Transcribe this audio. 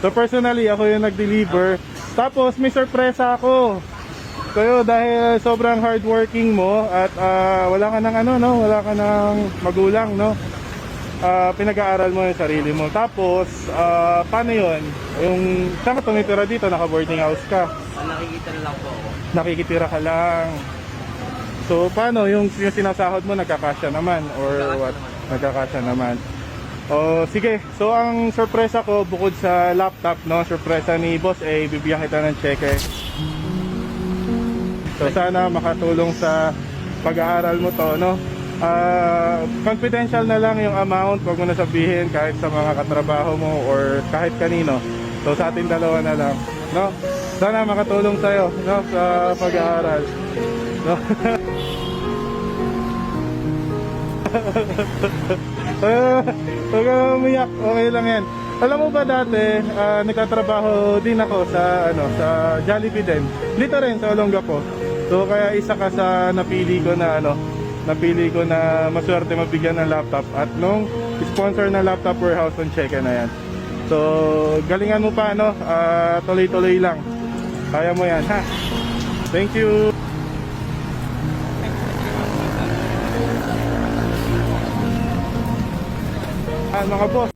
So personally, ako yung nag-deliver. Tapos may sorpresa ako. Kayo dahil sobrang hardworking mo at ah, wala ka ng ano no, wala ka ng magulang no. Ah, pinag-aaral mo yung sarili mo. Tapos ah, paano 'yon? Yung saan ka tumitira dito, naka-boarding house ka. Ang nakikita na lang po ako. Nakikitira ka lang. So paano yung, yung sinasahod mo nagkakasya naman or Nagkakasya what? naman. Nagkakasya naman. Oh, sige. So ang sorpresa ko bukod sa laptop, no, sorpresa ni boss eh bibigyan kita ng cheque. So sana makatulong sa pag-aaral mo to, no? Ah, confidential na lang yung amount, wag mo na sabihin kahit sa mga katrabaho mo or kahit kanino. So sa atin dalawa na lang, no? Sana makatulong sa'yo, no, sa pag-aaral. No? Huwag ka umiyak, okay lang yan. Alam mo ba dati, ah, nagtatrabaho din ako sa ano sa Jollibee din. Dito rin sa Olongapo. So kaya isa ka sa napili ko na ano, napili ko na maswerte mabigyan ng laptop at nung sponsor ng laptop warehouse ng check na yan. So galingan mo pa ano, ah, tuloy-tuloy lang. Kaya mo yan ha. Thank you. Ah, mga boss,